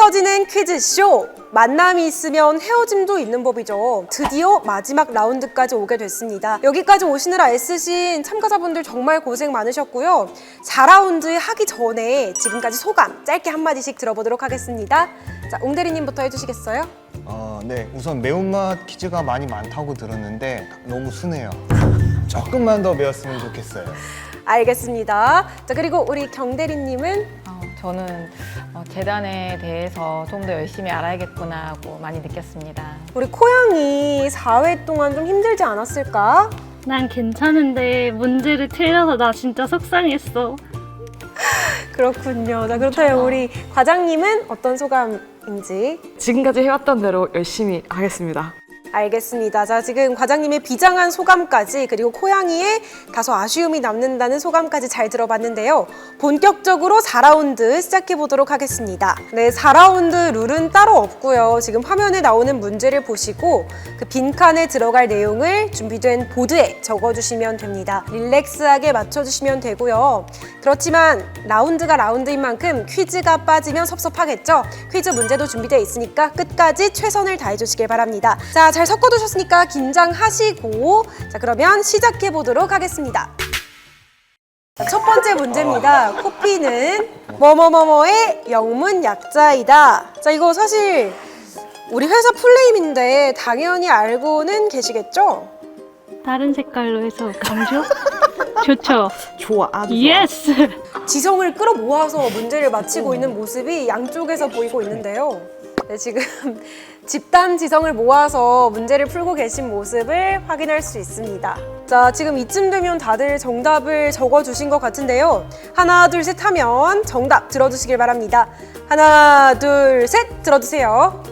터지는 퀴즈쇼! 만남이 있으면 헤어짐도 있는 법이죠. 드디어 마지막 라운드까지 오게 됐습니다. 여기까지 오시느라 애쓰신 참가자분들 정말 고생 많으셨고요. 4라운드 하기 전에 지금까지 소감 짧게 한마디씩 들어보도록 하겠습니다. 자, 옹대리님부터 해주시겠어요? 어, 네. 우선 매운맛 퀴즈가 많이 많다고 들었는데 너무 순해요. 조금만 더 배웠으면 좋겠어요. 알겠습니다. 자, 그리고 우리 경대리님은 어, 저는 어, 재단에 대해서 좀 더 열심히 알아야겠구나 하고 많이 느꼈습니다. 우리 코양이 4회 동안 좀 힘들지 않았을까? 난 괜찮은데 문제를 틀려서 나 진짜 속상했어. 그렇군요. 자, 그렇다면 우리 과장님은 어떤 소감인지 지금까지 해왔던 대로 열심히 하겠습니다. 알겠습니다. 자, 지금 과장님의 비장한 소감까지 그리고 코양이의 다소 아쉬움이 남는다는 소감까지 잘 들어봤는데요. 본격적으로 4라운드 시작해 보도록 하겠습니다. 네, 4라운드 룰은 따로 없고요. 지금 화면에 나오는 문제를 보시고 그 빈칸에 들어갈 내용을 준비된 보드에 적어 주시면 됩니다. 릴렉스하게 맞춰 주시면 되고요. 그렇지만 라운드가 라운드인 만큼 퀴즈가 빠지면 섭섭하겠죠? 퀴즈 문제도 준비되어 있으니까 끝까지 최선을 다해 주시길 바랍니다. 자, 잘 섞어두셨으니까 긴장하시고 자, 그러면 시작해 보도록 하겠습니다. 자, 첫 번째 문제입니다. 코피는 뭐뭐뭐뭐의 영문 약자이다. 자, 이거 사실 우리 회사 플레임인데 당연히 알고는 계시겠죠? 다른 색깔로 해서 강조? 좋죠. 좋아, 아주. 예스. 지성을 끌어모아서 문제를 맞히고 있는 모습이 양쪽에서 보이고 있는데요. 네, 지금 집단 지성을 모아서 문제를 풀고 계신 모습을 확인할 수 있습니다. 자, 지금 이쯤 되면 다들 정답을 적어 주신 것 같은데요. 하나, 둘, 셋 하면 정답 들어 주시길 바랍니다. 하나, 둘, 셋 들어 주세요.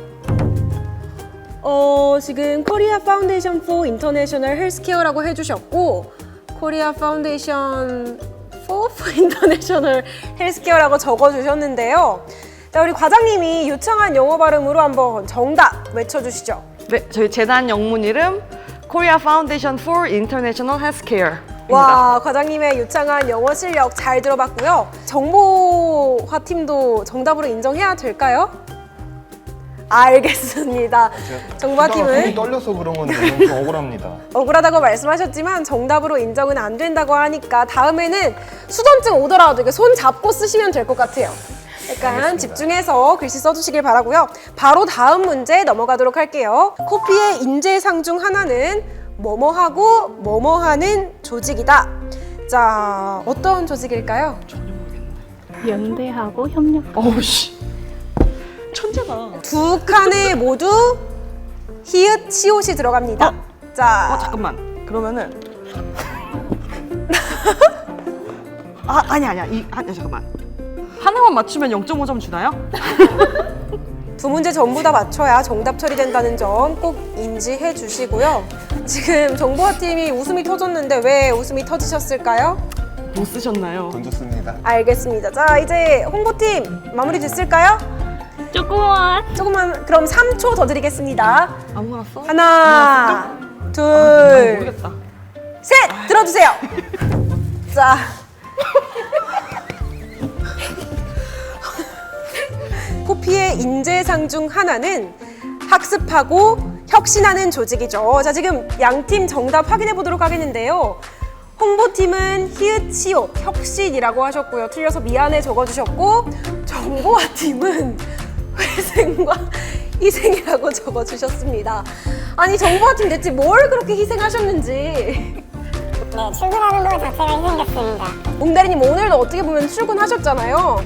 어, 지금 코리아 파운데이션 포 인터내셔널 헬스케어라고 해 주셨고 코리아 파운데이션 포 인터내셔널 헬스케어라고 적어 주셨는데요. 자, 우리 과장님이 유창한 영어 발음으로 한번 정답 외쳐주시죠. 네, 저희 재단 영문 이름 Korea Foundation for International Healthcare. 와, 과장님의 유창한 영어 실력 잘 들어봤고요. 정보화 팀도 정답으로 인정해야 될까요? 알겠습니다. 정보화 손이 팀은 떨려서 그런 건데 너무 좀 억울합니다. 억울하다고 말씀하셨지만 정답으로 인정은 안 된다고 하니까 다음에는 수전증 오더라도 이렇게 손 잡고 쓰시면 될 것 같아요. 약간 집중해서 글씨 써주시길 바라고요. 바로 다음 문제 넘어가도록 할게요. 코피의 인재상 중 하나는 뭐뭐하고 뭐뭐하는 조직이다. 자, 어떤 조직일까요? 연대하고 협력. 어우 씨. 천재다. 두 칸에 모두 히읗, 시옷이 들어갑니다. 자, 어, 잠깐만. 그러면은 아, 아니 아니야. 이 아니 잠깐만. 하나만 맞추면 0.5점 주나요? 두 문제 전부 다 맞춰야 정답 처리된다는 점 꼭 인지해 주시고요. 지금 정보화팀이 웃음이 터졌는데 왜 웃음이 터지셨을까요? 못 쓰셨나요? 던졌습니다. 알겠습니다. 자, 이제 홍보팀 마무리 됐을까요? 조금만. 조금만 그럼 3초 더 드리겠습니다. 아무거나 써? 하나, 아, 둘, 모르겠다. 셋! 들어주세요. 자. 인재상 중 하나는 학습하고 혁신하는 조직이죠. 자, 지금 양팀 정답 확인해 보도록 하겠는데요. 홍보팀은 히읗시오 혁신이라고 하셨고요. 틀려서 미안해 적어주셨고 정보화팀은 회생과 희생이라고 적어주셨습니다. 아니 정보화팀 대체 뭘 그렇게 희생하셨는지 네, 출근하는 것 자체가 희생됐습니다. 웅다리님 오늘도 어떻게 보면 출근하셨잖아요.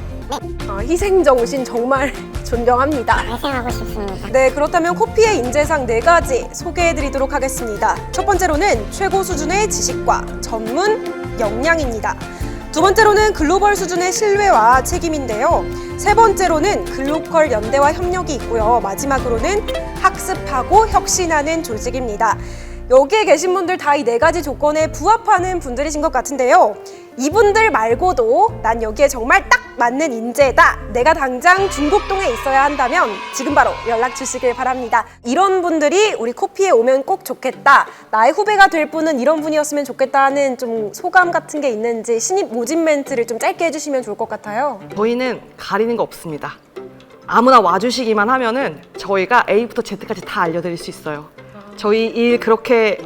아, 희생 정신 정말 존경합니다. 발생하고 싶습니다. 네, 그렇다면 코피의 인재상 네 가지 소개해드리도록 하겠습니다. 첫 번째로는 최고 수준의 지식과 전문 역량입니다. 두 번째로는 글로벌 수준의 신뢰와 책임인데요. 세 번째로는 글로컬 연대와 협력이 있고요. 마지막으로는 학습하고 혁신하는 조직입니다. 여기에 계신 분들 다 이 네 가지 조건에 부합하는 분들이신 것 같은데요. 이분들 말고도 난 여기에 정말 딱 맞는 인재다. 내가 당장 중곡동에 있어야 한다면 지금 바로 연락 주시길 바랍니다. 이런 분들이 우리 코피에 오면 꼭 좋겠다. 나의 후배가 될 분은 이런 분이었으면 좋겠다 하는 좀 소감 같은 게 있는지 신입 모집 멘트를 좀 짧게 해주시면 좋을 것 같아요. 저희는 가리는 거 없습니다. 아무나 와주시기만 하면은 저희가 A부터 Z까지 다 알려드릴 수 있어요. 저희 일 그렇게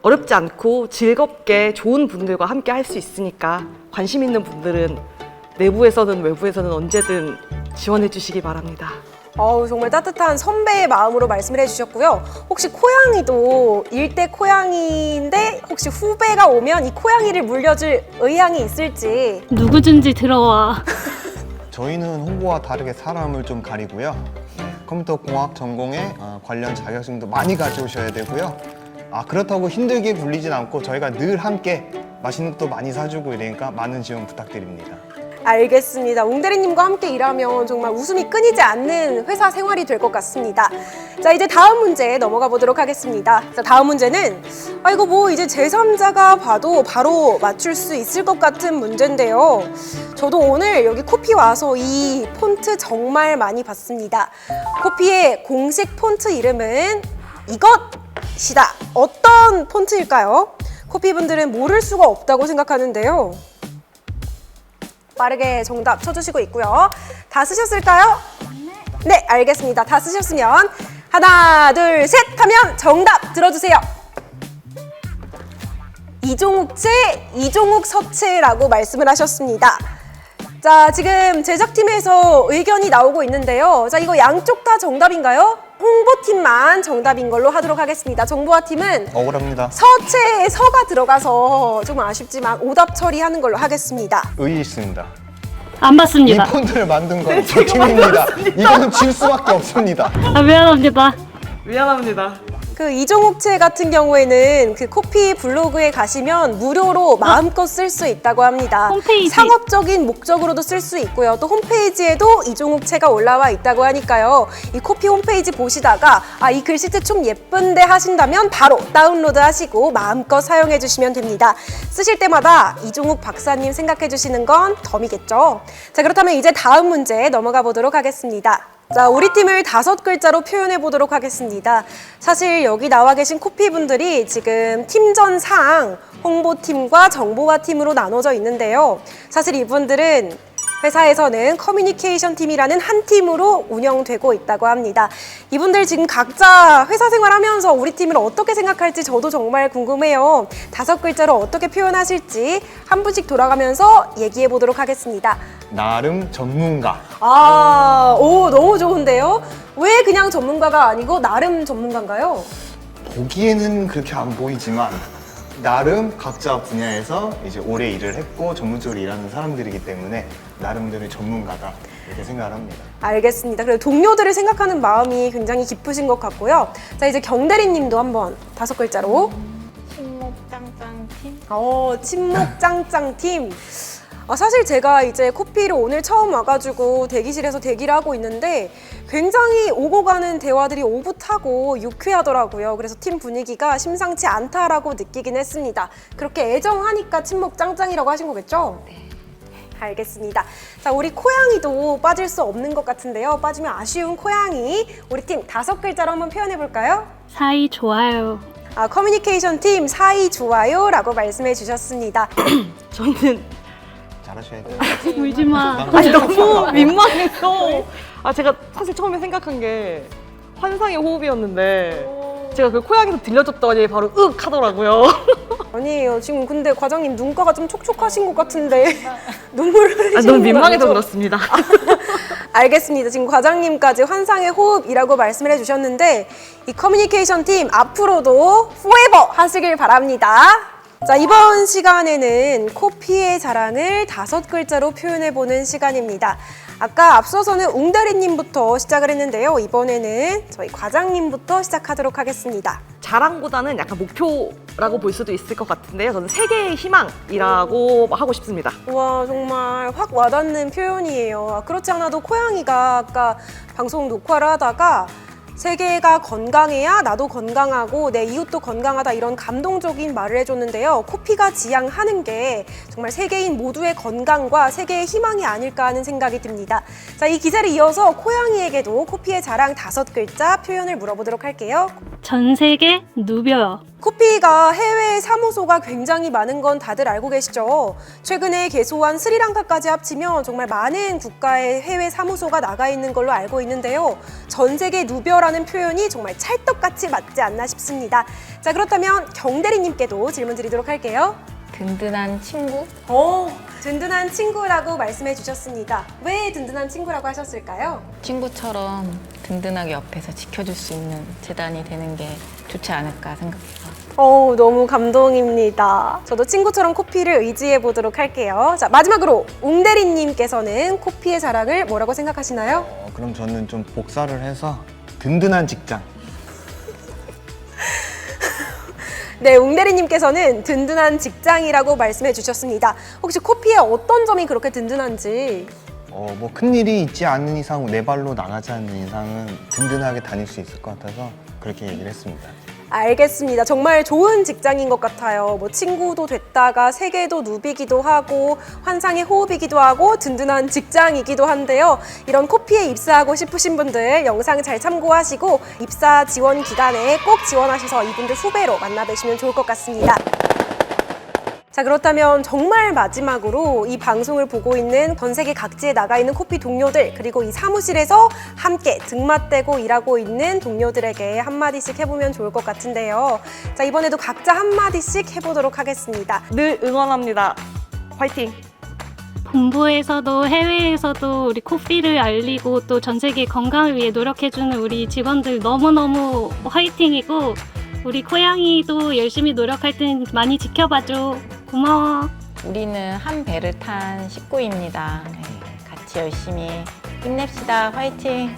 어렵지 않고 즐겁게 좋은 분들과 함께 할 수 있으니까 관심 있는 분들은 내부에서든 외부에서든 언제든 지원해 주시기 바랍니다. 어우, 정말 따뜻한 선배의 마음으로 말씀을 해주셨고요. 혹시 코양이도 일대 코양이인데 혹시 후배가 오면 이 코양이를 물려줄 의향이 있을지 누구든지 들어와. 저희는 홍보와 다르게 사람을 좀 가리고요. 네, 컴퓨터 공학 전공에 어, 관련 자격증도 많이 가져오셔야 되고요. 아 그렇다고 힘들게 굴리진 않고 저희가 늘 함께 맛있는 것도 많이 사주고 이러니까 많은 지원 부탁드립니다. 알겠습니다. 웅대리님과 함께 일하면 정말 웃음이 끊이지 않는 회사 생활이 될 것 같습니다. 자, 이제 다음 문제 넘어가 보도록 하겠습니다. 자, 다음 문제는, 아, 이거 뭐 이제 제3자가 봐도 바로 맞출 수 있을 것 같은 문제인데요. 저도 오늘 여기 코피 와서 이 폰트 정말 많이 봤습니다. 코피의 공식 폰트 이름은 이것이다. 어떤 폰트일까요? 코피 분들은 모를 수가 없다고 생각하는데요. 빠르게 정답 쳐주시고 있고요. 다 쓰셨을까요? 네, 알겠습니다. 다 쓰셨으면 하나, 둘, 셋 하면 정답 들어주세요. 이종욱체, 이종욱 서체라고 말씀을 하셨습니다. 자, 지금 제작팀에서 의견이 나오고 있는데요. 자, 이거 양쪽 다 정답인가요? 홍보팀만 정답인 걸로 하도록 하겠습니다. 정보화 팀은 억울합니다. 서체에 서가 들어가서 좀 아쉽지만 오답 처리하는 걸로 하겠습니다. 의의 있습니다. 안 이 봤습니다. 폰트를 만든 건 저 팀입니다. 이거는 질 수밖에 없습니다. 아, 미안합니다. 미안합니다. 그 이종욱체 같은 경우에는 그 코피 블로그에 가시면 무료로 마음껏 쓸 수 있다고 합니다. 홈페이지. 상업적인 목적으로도 쓸 수 있고요. 또 홈페이지에도 이종욱체가 올라와 있다고 하니까요. 이 코피 홈페이지 보시다가 아 이 글씨체 좀 예쁜데 하신다면 바로 다운로드 하시고 마음껏 사용해 주시면 됩니다. 쓰실 때마다 이종욱 박사님 생각해 주시는 건 덤이겠죠. 자 그렇다면 이제 다음 문제 넘어가 보도록 하겠습니다. 자, 우리 팀을 다섯 글자로 표현해 보도록 하겠습니다. 사실 여기 나와 계신 코피분들이 지금 팀전상 홍보팀과 정보화 팀으로 나눠져 있는데요. 사실 이분들은 회사에서는 커뮤니케이션 팀이라는 한 팀으로 운영되고 있다고 합니다. 이분들 지금 각자 회사 생활하면서 우리 팀을 어떻게 생각할지 저도 정말 궁금해요. 다섯 글자로 어떻게 표현하실지 한 분씩 돌아가면서 얘기해 보도록 하겠습니다. 나름 전문가. 아, 오, 너무 좋은데요? 왜 그냥 전문가가 아니고 나름 전문가인가요? 보기에는 그렇게 안 보이지만 나름 각자 분야에서 이제 오래 일을 했고 전문적으로 일하는 사람들이기 때문에 나름대로 전문가다 이렇게 생각을 합니다. 알겠습니다. 그리고 동료들을 생각하는 마음이 굉장히 깊으신 것 같고요. 자, 이제 경대리 님도 한번 다섯 글자로. 침묵짱짱팀? 어, 침묵 짱짱 팀. 아, 사실 제가 이제 코피를 오늘 처음 와가지고 대기실에서 대기를 하고 있는데 굉장히 오고 가는 대화들이 오붓하고 유쾌하더라고요. 그래서 팀 분위기가 심상치 않다라고 느끼긴 했습니다. 그렇게 애정하니까 침묵 짱짱이라고 하신 거겠죠? 네. 알겠습니다. 자, 우리 코양이도 빠질 수 없는 것 같은데요. 빠지면 아쉬운 코양이. 우리 팀 다섯 글자로 한번 표현해 볼까요? 사이 좋아요. 아, 커뮤니케이션 팀 사이 좋아요라고 말씀해 주셨습니다. 저는 잘하셔야 돼요. 울지 마. 아니 너무 민망해서 아 제가 사실 처음에 생각한 게 환상의 호흡이었는데 제가 그 코양에서 들려줬더니 바로 윽 하더라고요. 아니에요. 지금 근데 과장님 눈가가 좀 촉촉하신 것 같은데 눈물 흘리시는 아, 너무 건 민망해서? 그렇습니다. 알겠습니다. 지금 과장님까지 환상의 호흡이라고 말씀을 해주셨는데 이 커뮤니케이션 팀 앞으로도 forever 하시길 바랍니다. 자 이번 시간에는 코피의 자랑을 다섯 글자로 표현해보는 시간입니다. 아까 앞서서는 웅다리님부터 시작을 했는데요. 이번에는 저희 과장님부터 시작하도록 하겠습니다. 자랑보다는 약간 목표라고 볼 수도 있을 것 같은데요. 저는 세계의 희망이라고 하고 싶습니다. 와 정말 확 와닿는 표현이에요. 아, 그렇지 않아도 코양이가 아까 방송 녹화를 하다가 세계가 건강해야 나도 건강하고 내 이웃도 건강하다 이런 감동적인 말을 해줬는데요. 코피가 지향하는 게 정말 세계인 모두의 건강과 세계의 희망이 아닐까 하는 생각이 듭니다. 자, 이 기사를 이어서 코양이에게도 코피의 자랑 다섯 글자 표현을 물어보도록 할게요. 전 세계 누벼요. 코피가 해외 사무소가 굉장히 많은 건 다들 알고 계시죠? 최근에 개소한 스리랑카까지 합치면 정말 많은 국가의 해외 사무소가 나가 있는 걸로 알고 있는데요. 전 세계 누벼라는 표현이 정말 찰떡같이 맞지 않나 싶습니다. 자, 그렇다면 경대리님께도 질문 드리도록 할게요. 든든한 친구? 어, 든든한 친구라고 말씀해 주셨습니다. 왜 든든한 친구라고 하셨을까요? 친구처럼 든든하게 옆에서 지켜줄 수 있는 재단이 되는 게 좋지 않을까 생각해서 어 너무 감동입니다. 저도 친구처럼 코피를 의지해 보도록 할게요. 자, 마지막으로 웅대리님께서는 코피의 자랑을 뭐라고 생각하시나요? 어, 그럼 저는 좀 복사를 해서 든든한 직장. 네, 웅대리님께서는 든든한 직장이라고 말씀해 주셨습니다. 혹시 코피의 어떤 점이 그렇게 든든한지? 어, 뭐 큰일이 있지 않는 이상 내 발로 나가지 않는 이상은 든든하게 다닐 수 있을 것 같아서 그렇게 얘기를 했습니다. 알겠습니다. 정말 좋은 직장인 것 같아요. 뭐 친구도 됐다가 세계도 누비기도 하고 환상의 호흡이기도 하고 든든한 직장이기도 한데요. 이런 코피에 입사하고 싶으신 분들 영상 잘 참고하시고 입사 지원 기간에 꼭 지원하셔서 이분들 후배로 만나 뵈시면 좋을 것 같습니다. 자 그렇다면 정말 마지막으로 이 방송을 보고 있는 전 세계 각지에 나가 있는 코피 동료들 그리고 이 사무실에서 함께 등맞대고 일하고 있는 동료들에게 한마디씩 해보면 좋을 것 같은데요. 자 이번에도 각자 한마디씩 해보도록 하겠습니다. 늘 응원합니다. 화이팅! 본부에서도 해외에서도 우리 코피를 알리고 또 전 세계 건강을 위해 노력해주는 우리 직원들 너무너무 화이팅이고 우리 코양이도 열심히 노력할 땐 많이 지켜봐줘. 고마워. 우리는 한 배를 탄 식구입니다. 네, 같이 열심히 힘냅시다. 화이팅!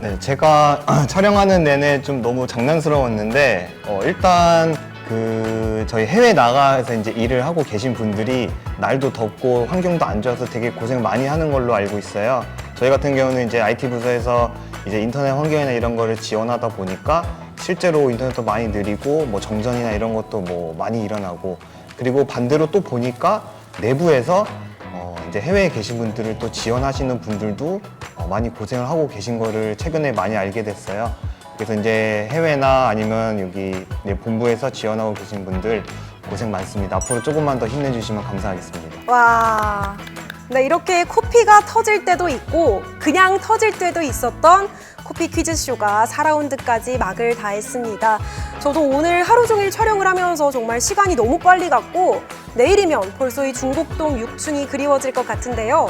네, 제가 촬영하는 내내 좀 너무 장난스러웠는데 어, 일단 그 저희 해외 나가서 이제 일을 하고 계신 분들이 날도 덥고 환경도 안 좋아서 되게 고생 많이 하는 걸로 알고 있어요. 저희 같은 경우는 이제 IT 부서에서 이제 인터넷 환경이나 이런 거를 지원하다 보니까 실제로 인터넷도 많이 느리고 뭐 정전이나 이런 것도 뭐 많이 일어나고 그리고 반대로 또 보니까 내부에서 어, 이제 해외에 계신 분들을 또 지원하시는 분들도 어, 많이 고생을 하고 계신 거를 최근에 많이 알게 됐어요. 그래서 이제 해외나 아니면 여기 네, 본부에서 지원하고 계신 분들 고생 많습니다. 앞으로 조금만 더 힘내주시면 감사하겠습니다. 와. 네, 이렇게 코피가 터질 때도 있고 그냥 터질 때도 있었던 코피 퀴즈쇼가 4라운드까지 막을 다했습니다. 저도 오늘 하루 종일 촬영을 하면서 정말 시간이 너무 빨리 갔고 내일이면 벌써 이 중곡동 6층이 그리워질 것 같은데요.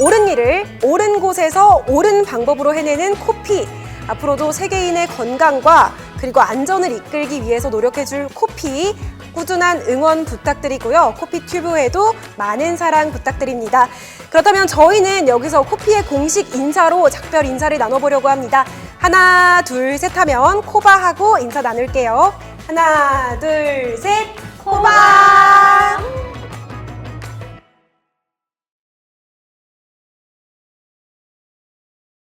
옳은 일을 옳은 곳에서 옳은 방법으로 해내는 코피. 앞으로도 세계인의 건강과 그리고 안전을 이끌기 위해서 노력해줄 코피. 꾸준한 응원 부탁드리고요. 코피 튜브에도 많은 사랑 부탁드립니다. 그렇다면 저희는 여기서 코피의 공식 인사로 작별 인사를 나눠보려고 합니다. 하나, 둘, 셋 하면 코바하고 인사 나눌게요. 하나, 둘, 셋, 코바!